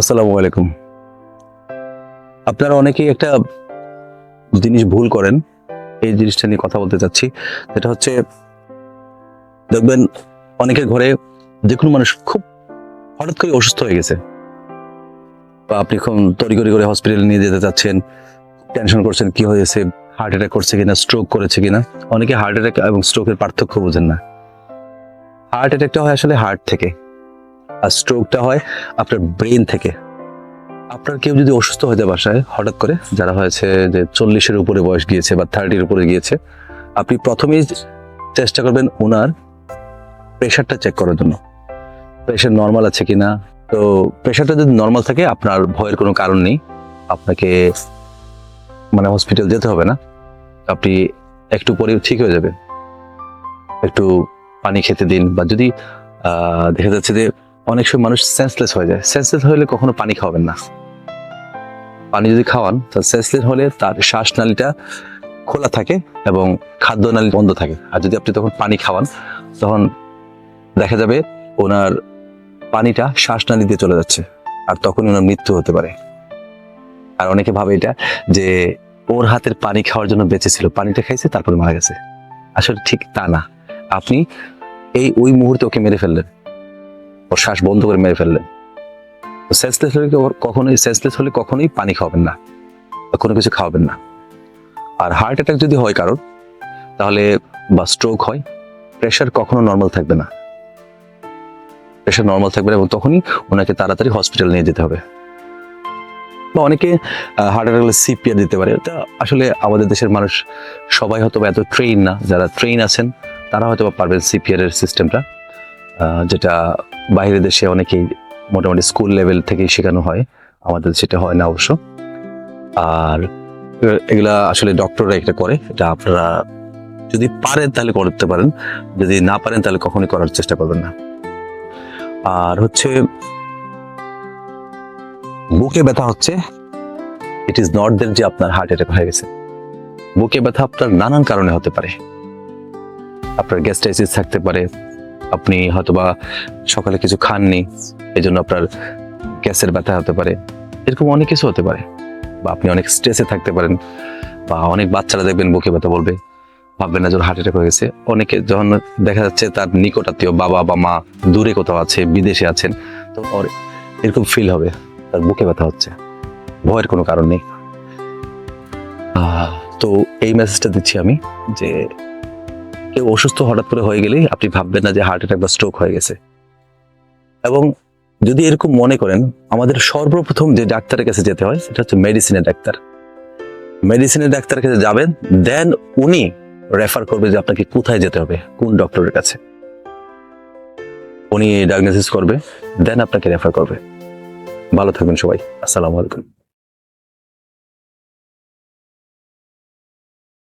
আসসালামু আলাইকুম। আপনারা অনেকেই একটা জিনিস ভুল করেন, এই জিনিসটা নিয়ে কথা বলতে চাচ্ছি। সেটা হচ্ছে, দেখবেন অনেকের ঘরে যে কোনো মানুষ খুব হঠাৎ করে অসুস্থ হয়ে গেছে। বা আপনি এখন তড়িগড়ি করে হসপিটালে নিয়ে যেতে চাচ্ছেন টেনশন করছেন, কি হয়েছে হার্ট অ্যাটাক করছে কিনা স্ট্রোক করেছে কিনা, অনেকে হার্ট অ্যাটাক এবং স্ট্রোকের পার্থক্য বোঝেন না। হার্ট অ্যাটাকটা হয় আসলে হার্ট থেকে। আর স্ট্রোকটা হয় আপনার ব্রেন থেকে। আপনার কেউ যদি অসুস্থ যায় বাসায়, হঠাৎ করে যারা হয়েছে যে চল্লিশের উপরে বয়স গিয়েছে বা থার্টির উপরে গিয়েছে, আপনি প্রথমেই চেষ্টা করবেন ওনার প্রেশারটা চেক করার জন্য। প্রেশার নর্মাল আছে কি না তো প্রেশারটা যদি নর্মাল থাকে, আপনার ভয়ের কোনো কারণ নেই। আপনাকে মানে হসপিটাল যেতে হবে না। আপনি একটু পরে ঠিক হয়ে যাবে একটু পানি খেতে দিন বা যদি দেখা যাচ্ছে যে অনেক সময় মানুষ সেন্সলেস হয়ে যায়। সেন্সলেস হলে কখনো পানি খাওয়াবেন না। পানি যদি খাওয়ান, তো সেন্সলেস হলে তার শ্বাসনালীটা খোলা থাকে এবং খাদ্যনালী বন্ধ থাকে। আর যদি আপনি তখন পানি খাওয়ান, তখন দেখা যাবে ওনার পানিটা শ্বাসনালী দিয়ে চলে যাচ্ছে আর তখন ওনার মৃত্যু হতে পারে। আর অনেকে ভাবে এটা যে ওর হাতের পানি খাওয়ার জন্য বেঁচে ছিল পানিটা খাইছে, তারপরে মারা গেছে। আসলে ঠিক তা না। আপনি এই ওই মুহূর্তে ওকে মেরে ফেললেন। ওর শ্বাস বন্ধ করে মেরে ফেললেন। সেন্সলেস হলে কখনোই সেন্সলেস হলে কখনোই পানি খাওয়াবেন না কোনো কিছু খাওয়াবেন না। আর হার্ট অ্যাটাক যদি হয় কারোর, তাহলে বা স্ট্রোক হয় প্রেশার কখনো নর্মাল থাকবে না। প্রেশার নর্মাল থাকবে না এবং তখনই ওনাকে তাড়াতাড়ি হসপিটাল নিয়ে যেতে হবে। বা অনেকে হার্ট অ্যাটাক হলে সিপিআর দিতে পারে। তা আসলে আমাদের দেশের মানুষ সবাই হয়তো এত ট্রেন না, যারা ট্রেন আছেন, তারা হয়তো বা পারবেন সিপিআর এর সিস্টেমটা যেটা বাইরের দেশে অনেকেই মোটামুটি স্কুল লেভেল থেকেই শেখানো হয়, আমাদের সেটা হয় না অবশ্য। আর এগুলা আসলে ডক্টররা এটা করে, এটা আপনারা যদি পারেন তাহলে করতে পারেন, যদি না পারেন তাহলে কখনোই করার চেষ্টা করবেন না। আর হচ্ছে, বুকে ব্যথা হচ্ছে ইট ইজ নট দেন যে আপনার হার্ট অ্যাটাক হয়ে গেছে। বুকে ব্যথা আপনার নানান কারণে হতে পারে। আপনার গ্যাস্ট্রাইসিস থাকতে পারে আপনি হয়তোবা সকালে কিছু খাননি এই জন্য আপনার গ্যাসের ব্যথা হতে পারে। এরকম অনেক কিছু হতে পারে। বা আপনি অনেক স্ট্রেসে থাকতে পারেন। বা অনেক বাচ্চারা দেখবেন বুকে ব্যথা বলবে, ভাববেন না যে হার্ট অ্যাটাক হয়ে গেছে। অনেকে যখন দেখা যাচ্ছে তার নিকট আত্মীয় বাবা বা মা দূরে কোথাও আছে, বিদেশে আছেন, তো ওর এরকম ফিল হবে, তার বুকে ব্যথা হচ্ছে। ভয়ের কোনো কারণ নেই। তো এই মেসেজটা দিচ্ছি আমি যে কেউ অসুস্থ হঠাৎ করে হয়ে গেলেই আপনি ভাববেন না যে হার্ট অ্যাটাক বা স্ট্রোক হয়ে গেছে। এবং যদি এরকম মনে করেন, আমাদের সর্বপ্রথম যে ডাক্তারের কাছে যেতে হয়, সেটা হচ্ছে মেডিসিনের ডাক্তার। মেডিসিনের ডাক্তারের কাছে যাবেন দেন উনি রেফার করবে যে আপনাকে কোথায় যেতে হবে, কোন ডক্টরের কাছে। উনি ডায়াগনোসিস করবে দেন আপনাকে রেফার করবে। ভালো থাকবেন সবাই। আসসালামু আলাইকুম।